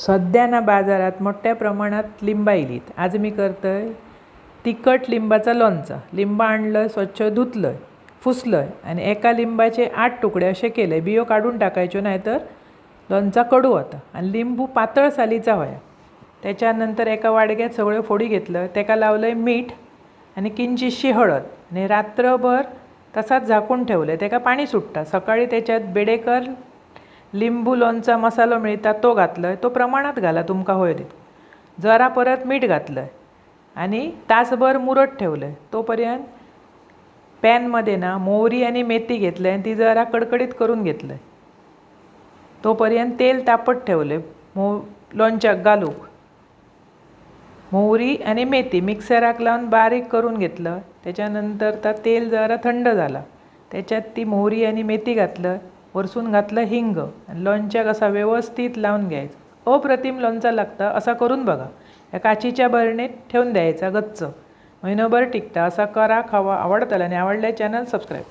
सध्या ना बाजारात मोठ्या प्रमाणात लिंबा इलीत आज मी करतोय तिखट लिंबाचा लोणचं. लिंबा आणलं स्वच्छ धुतलं फुसलं आणि एका लिंबाचे आठ तुकडे असे केले बियो काढून टाकायच्यो नाहीतर लोणचा कडू होता आणि लिंबू पातळ सालीचा व्हाया त्याच्यानंतर एका वाडग्यात सगळ्यो फोडी घेतलं. त्याका लावलंय मीठ आणि किंचितशी हळद. आणि रात्रभर तसाच झाकून ठेवलं त्याका पाणी सुटतं. सकाळी त्याच्यात बेडेकर लिंबू लोणचा मसालो मिळता तो घातलोय. तो प्रमाणात घाला तुमका होय तितकं जरा परत मीठ घातलंय. आणि तासभर मुरट ठेवलंय. तोपर्यंत पॅनमध्ये ना मोहरी आणि मेथी घेतलंय आणि ती जरा कडकडीत करून घेतलंय. तोपर्यंत तेल तापत ठेवले मो लोणच्याक घालूक. मोहरी आणि मेथी मिक्सराक लावून बारीक करून घेतलं. त्याच्यानंतर तर तेल जरा थंड झाला. त्याच्यात ती मोहरी आणि मेथी घातलं. वरसून घातलं हिंग. आणि लोणच्याक असा व्यवस्थित लावून घ्यायचं. अप्रतिम लोणचा लागतं असा करून बघा. या काचीच्या बरणीत ठेवून द्यायचा गच्च. महिनोभर टिकता असा करा खावा आवडताला आणि आवडल्या चॅनल सबस्क्राईब.